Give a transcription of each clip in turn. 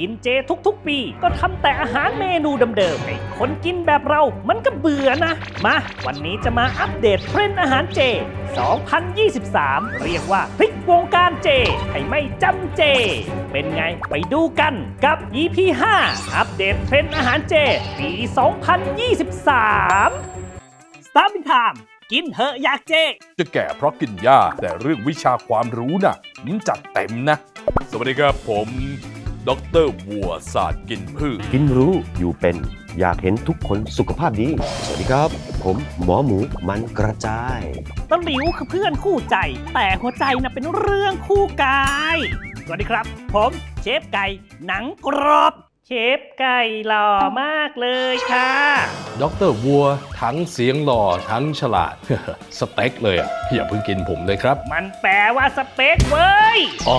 กินเจทุกๆปี ก็ทำแต่อาหารเมนูเดิมๆให้คนกินแบบเรามันก็เบื่อนะ มา วันนี้จะมาอัปเดตเทรนด์อาหารเจ 2023 เรียกว่าพลิกวงการเจ ให้ไม่จำเจ เป็นไงไปดูกันกับ EP 5 อัปเดตเทรนด์อาหารเจ ปี 2023 Starting Time กินเถอะอยากเจ จะแก่เพราะกินหญ้าแต่เรื่องวิชาความรู้น่ะมันจัดเต็มนะ สวัสดีครับผม ดรวัวศาสตร์กินพืช กินรู้อยู่เป็นอยากเห็นทุกคนสุขภาพดี สวัสดีครับ ผมหมอหมูมันกระจาย ตะหลิวคือเพื่อนคู่ใจ แต่หัวใจน่ะเป็นเรื่องคู่กาย สวัสดีครับ ผมเชฟไก่หนังกรอบ เชฟไก่หล่อมากเลยค่ะดรวัวทั้งเสียงหล่อทั้งฉลาด สเต็กเลยอะอย่าเพิ่งกินผมเลยครับ มันแปลว่าสเปคเว้ยอ๋อ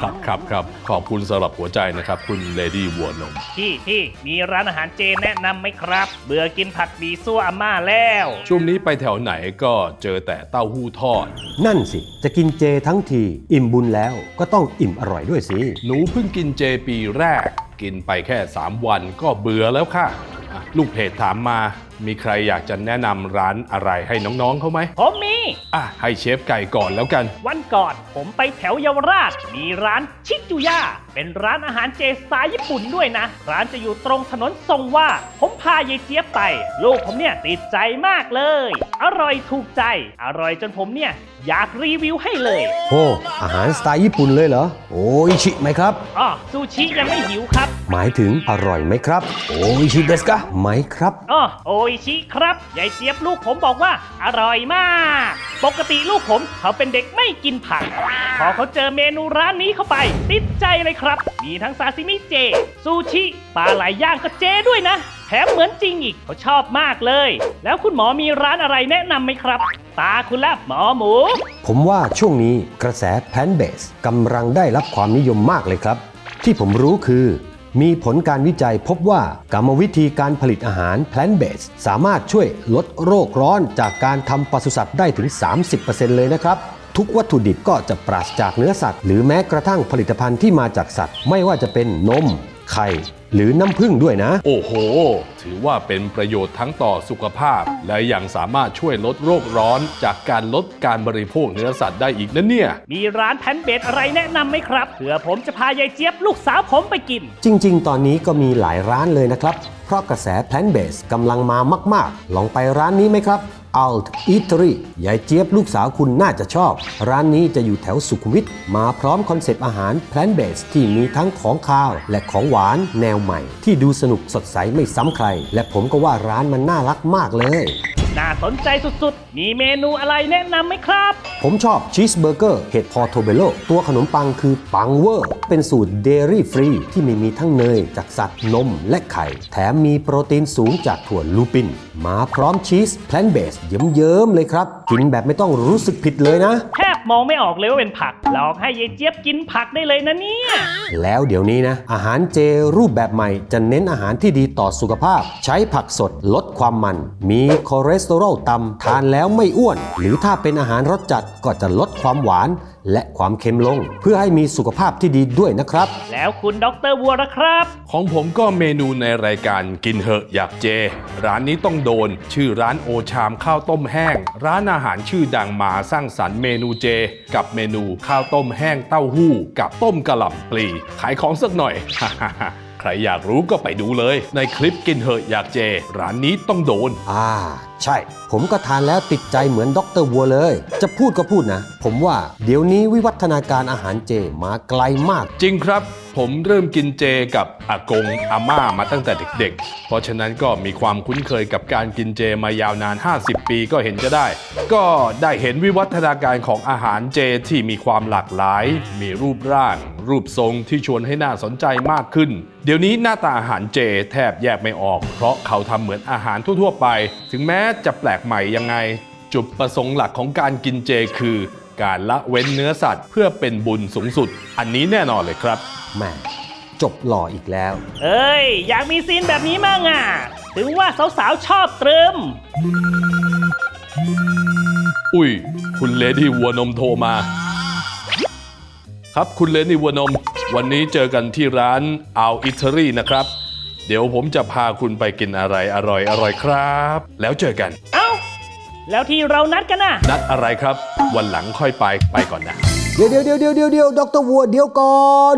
ครับครับครับขอบคุณสำหรับหัวใจนะครับ คุณเลดี้วัวนม พี่พี่มีร้านอาหารเจแนะนำไหมครับ เบื่อกินผัดบีซั่วอาม่าแล้ว ช่วงนี้ไปแถวไหนก็เจอแต่เต้าหู้ทอด นั่นสิ จะกินเจทั้งที อิ่มบุญแล้วก็ต้องอิ่มอร่อยด้วยสิ หนูเพิ่งกินเจปีแรก กินไปแค่ 3 วันก็เบื่อแล้วค่ะอะ ลูกเพจถามมามีใครอยากจะแนะนำร้านอะไรให้น้องๆเขาไหมผมมี อะให้เชฟไก่ก่อนแล้วกัน วันก่อนผมไปแถวเยาวราช มีร้านชิจุย่าเป็นร้านอาหารเจสไตล์ญี่ปุ่นด้วยนะ ร้านจะอยู่ตรงถนนทรงว่า ผม พายายเจี๊ยบไป ลูกผมเนี่ยติดใจมากเลย อร่อยถูกใจ อร่อยจนผมเนี่ยอยากรีวิวให้เลย โอ้อาหารสไตล์ญี่ปุ่นเลยเหรอ โอ้ยชิไหมครับ อ๋อซูชิยังไม่หิวครับ หมายถึงอร่อยไหมครับ โอ้ยชิเดสกะไหมครับ อ๋อโออิชิครับยายเจี๊ยบลูกผมบอกว่าอร่อยมาก ปกติลูกผมเขาเป็นเด็กไม่กินผัก พอเขาเจอเมนูร้านนี้เข้าไป ติดใจเลยครับ มีทั้งซาซิมิเจ ซูชิปลาไหลย่างก็เจด้วยนะแถมเหมือนจริงอีกเขาชอบมากเลย แล้วคุณหมอมีร้านอะไรแนะนำไหมครับ ตาคุณละหมอหมู ผมว่าช่วงนี้กระแสแพนเบสกำลังได้รับความนิยมมากเลยครับ ที่ผมรู้คือมีผลการวิจัยพบว่ากรรมวิธีการผลิตอาหารแพลนเบสสามารถช่วยลดโรคร้อนจากการทำปศุสัตว์ได้ถึง 30%เลยนะครับ ทุกวัตถุดิบก็จะปราศจากเนื้อสัตว์ หรือแม้กระทั่งผลิตภัณฑ์ที่มาจากสัตว์ ไม่ว่าจะเป็นนม ไข่ หรือน้ำผึ้งด้วยนะ โอ้โห ถือว่าเป็นประโยชน์ทั้งต่อสุขภาพ และยังสามารถช่วยลดโรคร้อน จากการลดการบริโภคเนื้อสัตว์ได้อีกนะเนี่ย มีร้านแพนเบดอะไรแนะนำไหมครับเผื่อผมจะพายายเจี๊ยบลูกสาวผมไปกิน จริง ๆ ตอนนี้ก็มีหลายร้านเลยนะครับ เพราะกระแสแพลนเบสกำลังมามาก ๆ ลองไปร้านนี้ไหมครับ Alt Eatery ยายเจี๊ยบลูกสาวคุณน่าจะชอบ ร้านนี้จะอยู่แถวสุขุมวิท มาพร้อมคอนเซปต์อาหารแพลนเบสที่มีทั้งของคาว และของหวานแนวใหม่ ที่ดูสนุกสดใสไม่ซ้ำใคร และผมก็ว่าร้านมันน่ารักมากเลย น่าสนใจสุดๆ มีเมนูอะไรแนะนำไหมครับ ผมชอบชีสเบอร์เกอร์เห็ดพอโทเบโลตัวขนมปังคือปังเวอร์ เป็นสูตรเดรี่ฟรีที่ไม่มีทั้งเนย จากสัตว์นมและไข่ แถมมีโปรตีนสูงจากถั่วลูปิน มาพร้อมชีสแพลนเบสเยิ้มๆเลยครับ กินแบบไม่ต้องรู้สึกผิดเลยนะแทบ มองไม่ออกเลยว่าเป็นผักหลอกให้ยายเจี๊ยบกินผักได้เลยนะเนี่ย แล้วเดี๋ยวนี้นะ อาหารเจรูปแบบใหม่จะเน้นอาหารที่ดีต่อสุขภาพ ใช้ผักสดลดความมัน มีคอเลสเตอรอลต่ำทานแล้วไม่อ้วน หรือถ้าเป็นอาหารรสจัดก็จะลดความหวาน และความเค็มลง เพื่อให้มีสุขภาพที่ดีด้วยนะครับ แล้วคุณด็อกเตอร์วัวละครับ ของผมก็เมนูในรายการกินเหอะอยากเจ ร้านนี้ต้องโดน ชื่อร้านโอชามข้าวต้มแห้ง ร้านอาหารชื่อดังมาสร้างสรรค์เมนูเจ กับเมนูข้าวต้มแห้งเต้าหู้ กับต้มกะหล่ำปลีขายของสักหน่อย ใครอยากรู้ก็ไปดูเลย ในคลิปกินเหอะอยากเจ ร้านนี้ต้องโดน อ่า ใช่ ผมก็ทานแล้วติดใจเหมือนด็อกเตอร์วัวเลย จะพูดก็พูดนะ ผมว่าเดี๋ยวนี้วิวัฒนาการอาหารเจมาไกลมาก จริงครับ ผมเริ่มกินเจกับอากงอาม่ามาตั้งแต่เด็กๆ เพราะฉะนั้นก็มีความคุ้นเคยกับการกินเจมายาวนาน 50 ปีก็เห็นจะได้ ก็ได้เห็นวิวัฒนาการของอาหารเจที่มีความหลากหลาย มีรูปร่าง รูปทรงที่ชวนให้น่าสนใจมากขึ้น เดี๋ยวนี้หน้าตาอาหารเจแทบแยกไม่ออก เพราะเขาทำเหมือนอาหารทั่วๆไป ถึงแม้จะแปลกใหม่ยังไง จุดประสงค์หลักของการกินเจคือ การละเว้นเนื้อสัตว์ เพื่อเป็นบุญสูงสุด อันนี้แน่นอนเลยครับ แหม่จบหล่ออีกแล้ว เอ้ย อยากมีซีนแบบนี้มั่งอะ ถึงว่าสาวๆ ชอบตรึม อุ้ย คุณเลดี้วัวนมโทรมา ครับคุณเลดี้วัวนม วันนี้เจอกันที่ร้านอัลอิตาลีนะครับ เดี๋ยวผมจะพาคุณไปกินอะไรอร่อยอร่อยครับ แล้วเจอกัน เอ้า แล้วที่เรานัดกันน่ะ นัดอะไรครับ วันหลังค่อยไปไปก่อนนะ เดี๋ยวเดี๋ยวเดี๋ยวเดี๋ยวเดี๋ยวดรวัวเดี๋ยวก่อน